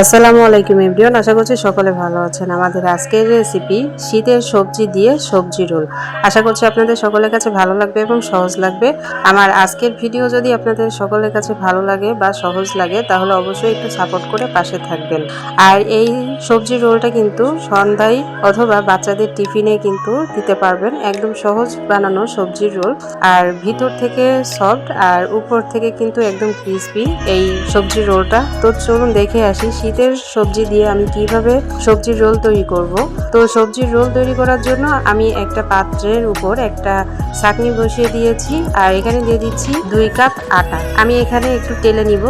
আসসালামু আলাইকুম এভরিওয়ান, আশা করছি সকলে ভালো আছেন। আমাদের আজকের রেসিপি শীতের সবজি দিয়ে সবজি রোল। আশা করছি আপনাদের সকলের কাছে ভালো লাগবে এবং সহজ লাগবে। আমার আজকের ভিডিও যদি আপনাদের সকলের কাছে ভালো লাগে বা সহজ লাগে, তাহলে অবশ্যই একটু সাপোর্ট করে পাশে থাকবেন। আর এই সবজি রোলটা কিন্তু সন্ধ্যায় অথবা বাচ্চাদের টিফিনে কিন্তু দিতে পারবেন। একদম সহজ বানানো সবজির রোল। আর ভিতর থেকে সফট আর উপর থেকে কিন্তু একদম ক্রিসপি এই সবজির রোলটা। তো চলুন দেখে আসি শীতের সবজি দিয়ে আমি কীভাবে সবজির রোল তৈরি করব। তো সবজির রোল তৈরি করার জন্য আমি একটা পাত্রের উপর একটা চাকনি বসিয়ে দিয়েছি আর এখানে দিয়ে দিচ্ছি দুই কাপ আটা। আমি এখানে একটু তেলে নিব।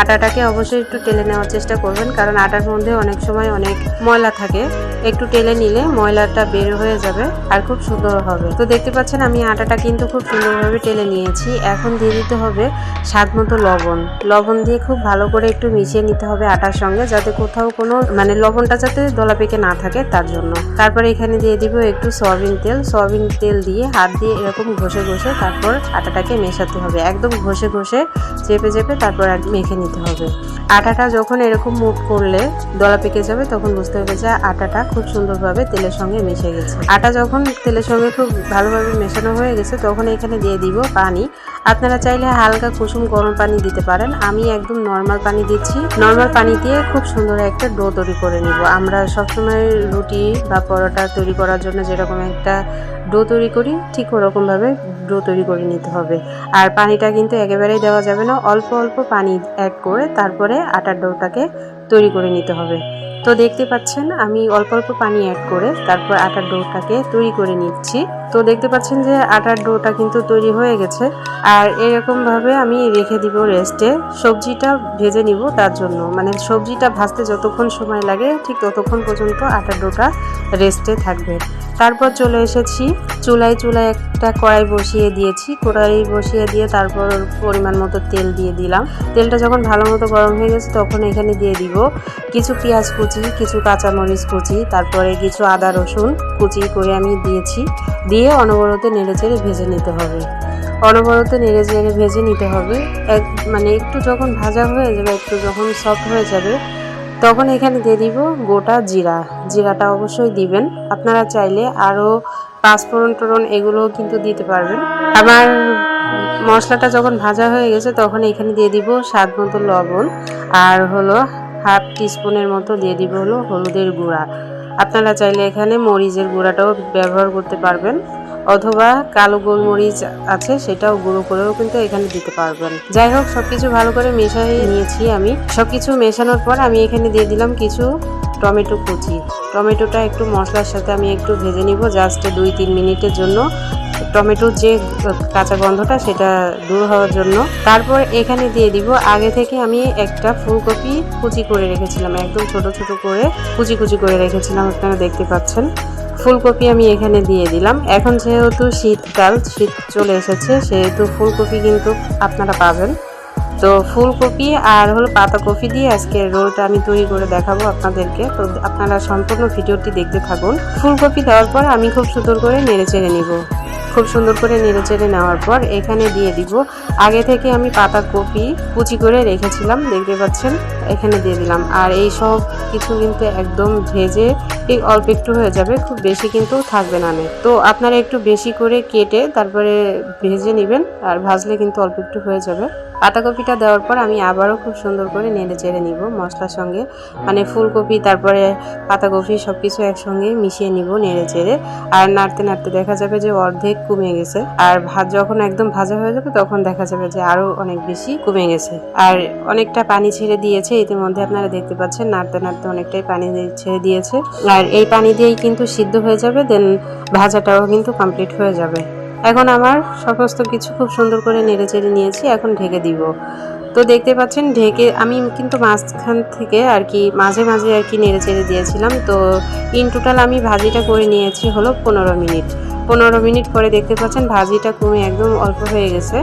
আটাটাকে অবশ্যই একটু টেলে নেওয়ার চেষ্টা করবেন, কারণ আটার মধ্যে অনেক সময় অনেক ময়লা থাকে। একটু টেলে নিলে ময়লাটা বের হয়ে যাবে আর খুব সুন্দর হবে। তো দেখতে পাচ্ছেন আমি আটাটা কিন্তু খুব সুন্দরভাবে টেলে নিয়েছি। এখন দিয়ে দিতে হবে স্বাদ মতো লবণ। লবণ দিয়ে খুব ভালো করে একটু মিশিয়ে নিতে হবে আটার সঙ্গে যাতে কোথাও কোনো মানে লবণটা যাতে দলা পেকে না থাকে তার জন্য। তারপরে এখানে দিয়ে দিব একটু সয়াবিন তেল। সয়াবিন তেল দিয়ে হাত দিয়ে এরকম ঘষে ঘষে তারপর আটাটাকে মেশাতে হবে। একদম ঘষে ঘষে চেপে চেপে তারপর মেখে নিতে হবে। আটাটা যখন এরকম মুভ করলে দলা পেকে যাবে, তখন বুঝতে হবে যে আটাটা খুব সুন্দরভাবে তেলের সঙ্গে মিশে গেছে। আটা যখন তেলের সঙ্গে খুব ভালোভাবে মেশানো হয়ে গেছে, তখন এখানে দিয়ে দিব পানি। আপনারা চাইলে হালকা কুসুম গরম পানি দিতে পারেন। আমি একদম নর্মাল পানি দিচ্ছি। নর্মাল পানি দিয়ে খুব সুন্দর একটা ডো তৈরি করে নিব। আমরা সবসময় রুটি বা পরোটা তৈরি করার জন্য যেরকম একটা ডো তৈরি করি, ঠিক ওরকমভাবে ডো তৈরি করে নিতে হবে। আর পানিটা কিন্তু একেবারেই দেওয়া যাবে না। অল্প অল্প পানি অ্যাড করে তারপরে আটার ডোটাকে তৈরি করে নিতে হবে। তো দেখতে পাচ্ছেন, আমি অল্প অল্প পানি অ্যাড করে তারপর আটার ডোটাকে তৈরি করে নিচ্ছি। তো দেখতে পাচ্ছেন যে আটার ডোটা কিন্তু তৈরি হয়ে গেছে। আর এরকমভাবে আমি রেখে দিব রেস্টে সবজিটা ভেজে নিব তার জন্য। মানে সবজিটা ভাজতে যতক্ষণ সময় লাগে, ঠিক ততক্ষণ পর্যন্ত আটার ডোটা রেস্টে থাকবে। তারপর চলে এসেছি। চুলায় চুলায় একটা কড়াই বসিয়ে দিয়েছি। কড়াই বসিয়ে দিয়ে তারপর পরিমাণ মতো তেল দিয়ে দিলাম। তেলটা যখন ভালো মতো গরম হয়ে গেছে তখন এখানে দিয়ে দিব কিছু পেঁয়াজ কুচি, কিছু কাঁচামরিচ কুচি, তারপরে কিছু আদা রসুন কুচি করে আমি দিয়েছি। দিয়ে অনবরত নেড়ে চেড়ে ভেজে নিতে হবে। অনবরত নেড়ে চেড়ে ভেজে নিতে হবে। এক মানে একটু যখন ভাজা হয়ে যাবে, একটু যখন সফট হয়ে যাবে তখন এখানে দিয়ে দিব গোটা জিরা। জিরাটা অবশ্যই দিবেন। আপনারা চাইলে আরও পাঁচফোড়ন টোড়ন এগুলোও কিন্তু দিতে পারবেন। আবার মশলাটা যখন ভাজা হয়ে গেছে, তখন এখানে দিয়ে দিব স্বাদ মতো লবণ। আর হলো হাফ টিস্পুনের মতো দিয়ে দিব হলো হলুদের গুঁড়া। আপনারা চাইলে এখানে মরিচের গুঁড়াটাও ব্যবহার করতে পারবেন। অথবা কালো গোলমরিচ আছে সেটাও গুঁড়ো করেও কিন্তু এখানে দিতে পারবেন। যাই হোক, সবকিছু ভালো করে মেশাই নিয়েছি আমি। সবকিছু মেশানোর পর আমি এখানে দিয়ে দিলাম কিছু টমেটো কুচি। টমেটোটা একটু মশলার সাথে আমি একটু ভেজে নিব জাস্ট দুই তিন মিনিটের জন্য। টমেটোর যে কাঁচা গন্ধটা সেটা দূর হওয়ার জন্য। তারপর এখানে দিয়ে দিব, আগে থেকে আমি একটা ফুলকপি কুচি করে রেখেছিলাম, একদম ছোট ছোট করে কুচি কুচি করে রেখেছিলাম, আপনারা দেখতে পাচ্ছেন। ফুলকপি আমি এখানে দিয়ে দিলাম। এখন যেহেতু শীতকাল, শীত চলে এসেছে, সেহেতু ফুলকপি কিন্তু আপনারা পাবেন। তো ফুলকপি আর হলো পাতাকপি দিয়ে আজকে রোলটা আমি তৈরি করে দেখাবো আপনাদেরকে। তো আপনারা সম্পূর্ণ ভিডিওটি দেখতে থাকুন। ফুলকপি দেওয়ার পর আমি খুব সুন্দর করে নেড়ে চেড়ে নিব। খুব সুন্দর করে নেড়ে চেড়ে নেওয়ার পর এখানে দিয়ে দিব। আগে থেকে আমি পাতাকপি কুচি করে রেখেছিলাম, দেখতে পাচ্ছেন? এখানে দিয়ে দিলাম। আর এই সব কিছু কিন্তু একদম ভেজে ঠিক অল্প একটু হয়ে যাবে, খুব বেশি কিন্তু থাকবে না নে। তো আপনারা একটু বেশি করে কেটে তারপরে ভেজে নেবেন, আর ভাজলে কিন্তু অল্প একটু হয়ে যাবে। পাতাকপিটা দেওয়ার পর আমি আবারও খুব সুন্দর করে নেড়ে চেড়ে নিব মশলার সঙ্গে। মানে ফুলকপি, তারপরে পাতাকপি সব কিছু একসঙ্গে মিশিয়ে নিব নেড়ে চেড়ে। আর নাড়তে নাড়তে দেখা যাবে যে অর্ধেক কমে গেছে। আর ভাত যখন একদম ভাজা হয়ে যাবে তখন দেখা যাবে যে আরও অনেক বেশি কমে গেছে। আর অনেকটা পানি ছেড়ে দিয়েছে, ইতিমধ্যে আপনারা দেখতে পাচ্ছেন নাড়তে নাড়তে অনেকটাই পানি ছেড়ে দিয়েছে। আর এই পানি দিয়েই কিন্তু সিদ্ধ হয়ে যাবে, দেন ভাজাটাও কিন্তু কমপ্লিট হয়ে যাবে। এখন আমার সমস্ত কিছু খুব সুন্দর করে নেড়ে চেড়ে নিয়েছি, এখন ঢেকে দিব। তো দেখতে পাচ্ছেন ঢেকে, আমি কিন্তু মাঝখান থেকে আর কি, মাঝে মাঝে আর কি নেড়ে চেড়ে দিয়েছিলাম। তো ইন টোটাল আমি ভাজিটা করে নিয়েছি হলো পনেরো মিনিট। পনেরো মিনিট পরে দেখতে পাচ্ছেন ভাজিটা কমে একদম অল্প হয়ে গেছে।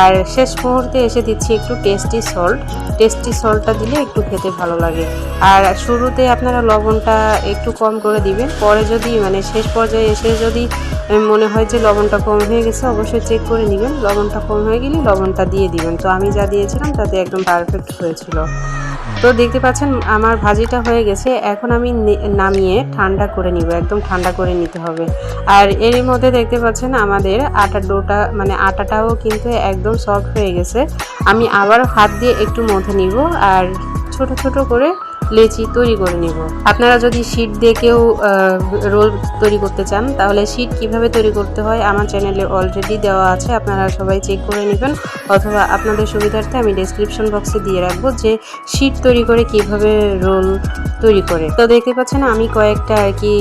আর শেষ মুহূর্তে এসে দিচ্ছি একটু টেস্টি সল্ট টেস্টি সল্টটা দিলে একটু খেতে ভালো লাগে। আর শুরুতে আপনারা লবণটা একটু কম করে দিবেন। পরে যদি মানে শেষ পর্যায়ে এসে যদি মনে হয় যে লবণটা কম হয়ে গেছে, অবশ্যই চেক করে নেবেন। লবণটা কম হয়ে গেলে লবণটা দিয়ে দিবেন। তো আমি যা দিয়েছিলাম তাতে একদম পারফেক্ট হয়েছিল। তো দেখতে পাচ্ছেন, আমার ভাজিটা হয়ে গেছে। এখন আমি নামিয়ে ঠান্ডা করে নিব, একদম ঠান্ডা করে নিতে হবে। আর এর মধ্যে দেখতে পাচ্ছেন, আমাদের আটা ডোটা মানে আটাটাও কিন্তু একদম সফট হয়ে গেছে। আমি আবার হাত দিয়ে একটু মধে নিব, আর ছোট ছোট করে লেচি তৈরি করে নিব। আপনারা যদি শীট কেউ রোল তৈরি করতে চান, তাহলে শীট কীভাবে তৈরি করতে হয় আমার চ্যানেলে অলরেডি দেওয়া আছে, আপনারা সবাই চেক করে নেবেন। অথবা আপনাদের সুবিধার্থে আমি ডেসক্রিপশন বক্সে দিয়ে রাখব যে শীট তৈরি করে কীভাবে রোল তৈরি করে। তো দেখতে পাচ্ছেন, আমি কয়েকটা আর কি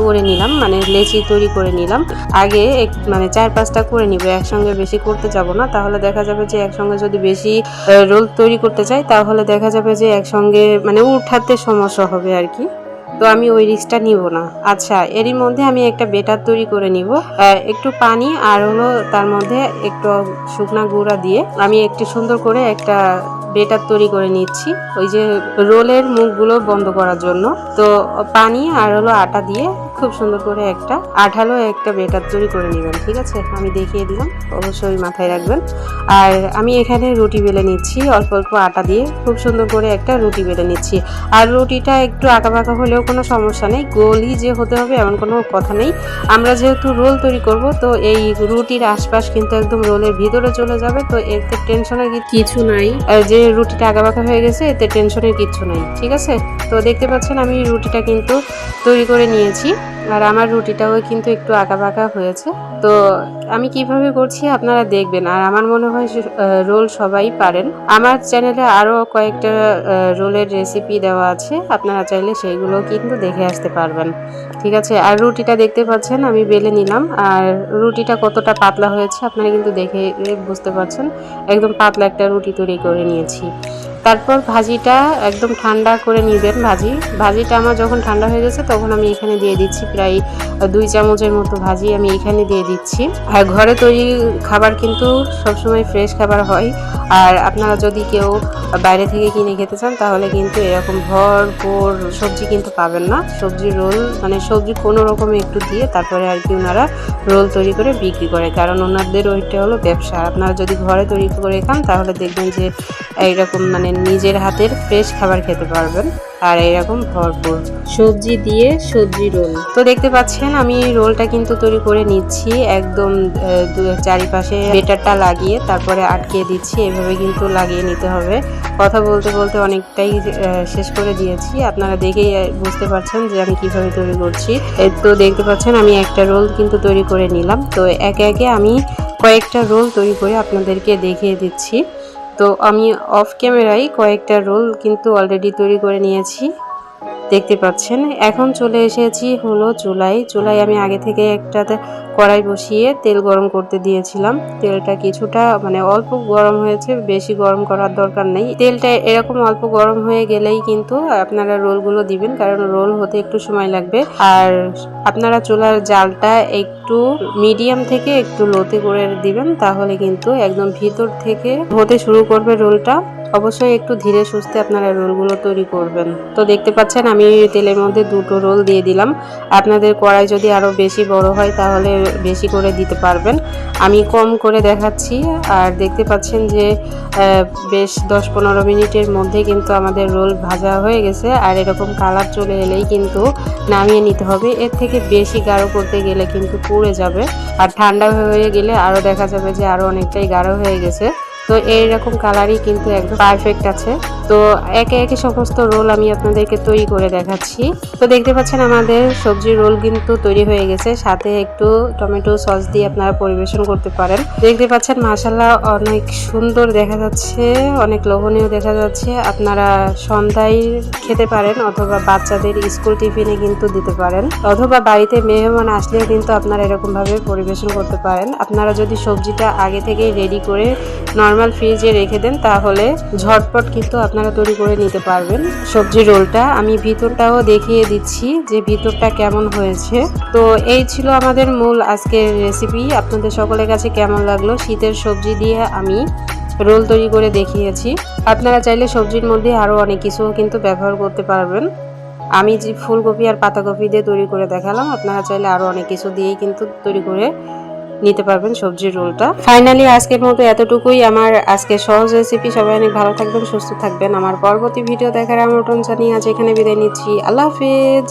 করে নিলাম মানে লেচি তৈরি করে নিলাম। আগে মানে চার পাঁচটা করে নিব, একসঙ্গে বেশি করতে যাব না। তাহলে দেখা যাবে যে একসঙ্গে যদি বেশি রোল তৈরি করতে চাই, তাহলে দেখা যাবে যে একসঙ্গে মানে উঠাতে সমস্যা হবে আর কি। তো আমি ওই রিক্সটা নিব না। আচ্ছা এরই মধ্যে আমি একটা বেটার তৈরি করে নিব। একটু পানি আর হলো তার মধ্যে একটু শুকনা গুঁড়া দিয়ে আমি একটু সুন্দর করে একটা বেটার তৈরি করে নিচ্ছি। ওই যে রোলের মুখগুলো বন্ধ করার জন্য। তো পানি আর হলো আটা দিয়ে খুব সুন্দর করে একটা আঠালো একটা বেটার তৈরি করে নেবেন, ঠিক আছে? আমি দেখিয়ে দিলাম, অবশ্যই মাথায় রাখবেন। আর আমি এখানে রুটি বেলে নিচ্ছি, অল্প অল্প আটা দিয়ে খুব সুন্দর করে একটা রুটি বেলে নিচ্ছি। আর রুটিটা একটু আঁকা বাঁকা হলেও কোনো সমস্যা নেই গোলই যে হতে হবে এমন কোনো কথা নেই। আমরা যেহেতু রোল তৈরি করব, তো এই রুটির আশপাশ কিন্তু একদম রোলের ভিতরে চলে যাবে, তো এতে টেনশনের কিছু নাই। যে রুটিটা আঁকা বাঁকা হয়ে গেছে, এতে টেনশনের কিছু নাই, ঠিক আছে? তো দেখতে পাচ্ছেন আমি রুটিটা কিন্তু তৈরি করে নিয়েছি। আর আমার রুটিটাও কিন্তু একটু আঁকা বাঁকা হয়েছে। তো আমি কীভাবে করছি আপনারা দেখবেন। আর আমার মনে হয় রোল সবাই পারেন। আমার চ্যানেলে আরও কয়েকটা রোলের রেসিপি দেওয়া আছে। আপনারা চাইলে সেইগুলো কিন্তু দেখে আসতে পারবেন। ঠিক আছে? আর রুটিটা দেখতে পাচ্ছেন, আমি বেলে নিলাম। আর রুটিটা কতটা পাতলা হয়েছে আপনারা কিন্তু দেখে বুঝতে পারছেন। একদম পাতলা একটা রুটি তৈরি করে নিয়েছি। তারপর ভাজিটা একদম ঠান্ডা করে নিবেন ভাজি। ভাজিটা আমার যখন ঠান্ডা হয়ে গেছে তখন আমি এখানে দিয়ে দিচ্ছি প্রায় দুই চামচের মতো ভাজি আমি এখানে দিয়ে দিচ্ছি। আর ঘরে তৈরি খাবার কিন্তু সবসময় ফ্রেশ খাবার হয়। আর আপনারা যদি কেউ বাইরে থেকে কিনে খেতে চান তাহলে কিন্তু এরকম ভরপুর সবজি কিন্তু পাবেন না। সবজি রোল মানে সবজি কোনো রকমে একটু দিয়ে তারপরে আর কি ওনারা রোল তৈরি করে বিক্রি করে। কারণ ওনাদের ওইটা হলো ব্যবসা। আপনারা যদি ঘরে তৈরি করে খান তাহলে দেখবেন যে এইরকম মানে নিজের হাতের ফ্রেশ খাবার খেতে পারবেন। আর এরকম ভরপুর। সবজি দিয়ে সবজি রোল। তো দেখতে পাচ্ছেন আমি রোলটা কিন্তু তৈরি করে নিচ্ছি। একদম চারিপাশে বেটারটা লাগিয়ে তারপরে আটকে দিচ্ছি। এভাবে কিন্তু লাগিয়ে নিতে হবে। কথা বলতে বলতে অনেকটাই শেষ করে দিয়েছি। আপনারা দেখেই বুঝতে পারছেন যে আমি কীভাবে তৈরি করছি। তো দেখতে পাচ্ছেন আমি একটা রোল কিন্তু তৈরি করে নিলাম। তো একে একে আমি কয়েকটা রোল তৈরি করে আপনাদেরকে দেখিয়ে দিচ্ছি। তো আমি অফ ক্যামেরায় কয়েকটা রোল কিন্তু অলরেডি তৈরি করে নিয়েছি। দেখতে পাচ্ছেন। এখন চলে এসেছি হলো চুলাই। চুলাই আমি আগে থেকে একটাতে কড়াই বসিয়ে তেল গরম করতে দিয়েছিলাম। তেলটা কিছুটা মানে অল্প গরম হয়েছে, বেশি গরম করার দরকার নেই। তেলটা এরকম অল্প গরম হয়ে গেলেই কিন্তু আপনারা রোলগুলো দিবেন, কারণ রোল হতে একটু সময় লাগবে। আর আপনারা চুলার জালটা একটু মিডিয়াম থেকে একটু লোতে করে দিবেন, তাহলে কিন্তু একদম ভিতর থেকে হতে শুরু করবে রোলটা। অবশ্যই একটু ধীরে সুস্থে আপনারা রোলগুলো তৈরি করবেন। তো দেখতে পাচ্ছেন, আমি তেলের মধ্যে দুটো রোল দিয়ে দিলাম। আপনাদের কড়াই যদি আরও বেশি বড় হয়, তাহলে বেশি করে দিতে পারবেন। আমি কম করে দেখাচ্ছি, আর দেখতে পাচ্ছেন যে বেশ দশ পনেরো মিনিটের মধ্যে কিন্তু আমাদের রোল ভাজা হয়ে গেছে, আর এরকম কালার চলে এলেই কিন্তু নামিয়ে নিতে হবে। এর থেকে বেশি গাঢ় করতে গেলে কিন্তু পুড়ে যাবে, আর ঠান্ডা হয়ে গেলে আরও দেখা যাবে যে আরও অনেকটাই গাঢ় হয়ে গেছে। তো এইরকম কালারই কিন্তু একদম পারফেক্ট আছে। তো একে একে সমস্ত রোল আমি আপনাদেরকে তৈরি করে দেখাচ্ছি। তো দেখতে পাচ্ছেন আমাদের সবজির রোল কিন্তু তৈরি হয়ে গেছে। সাথে একটু টমেটো সস দিয়ে আপনারা পরিবেশন করতে পারেন। দেখতে পাচ্ছেন মাসাল্লাহ অনেক সুন্দর দেখা যাচ্ছে, অনেক লোভনীয় দেখা যাচ্ছে। আপনারা সন্ধ্যায় খেতে পারেন অথবা বাচ্চাদের স্কুল টিফিনে কিন্তু দিতে পারেন। অথবা বাড়িতে মেহমান আসলে কিন্তু আপনারা এরকম ভাবে পরিবেশন করতে পারেন। আপনারা যদি সবজিটা আগে থেকেই রেডি করে নর্মাল ফ্রিজে রেখে দেন, তাহলে ঝটপট কিন্তু আপনারা তৈরি করে নিতে পারবেন সবজি রোলটা। আমি ভিতরটাও দেখিয়ে দিচ্ছি যে ভিতরটা কেমন হয়েছে। তো এই ছিল আমাদের মূল আজকের রেসিপি আপনাদের সকলের কাছে কেমন লাগল? শীতের সবজি দিয়ে আমি রোল তৈরি করে দেখিয়েছি। আপনারা চাইলে সবজির মধ্যে আরও অনেক কিছু কিন্তু ব্যবহার করতে পারবেন। আমি যে ফুলকপি আর পাতাকপি দিয়ে তৈরি করে দেখালাম, আপনারা চাইলে আরও অনেক কিছু দিয়েই কিন্তু তৈরি করে নিতে পারবেন সবজির রোলটা। ফাইনালি আজকের মতো এতটুকুই। আমার আজকে সহজ রেসিপি সবাই অনেক ভালো থাকবেন, সুস্থ থাকবেন। আমার পরবর্তী ভিডিও দেখার আমন্ত্রণ জানিয়ে আজ এখানে বিদায় নিচ্ছি। আল্লাহ হাফিজ।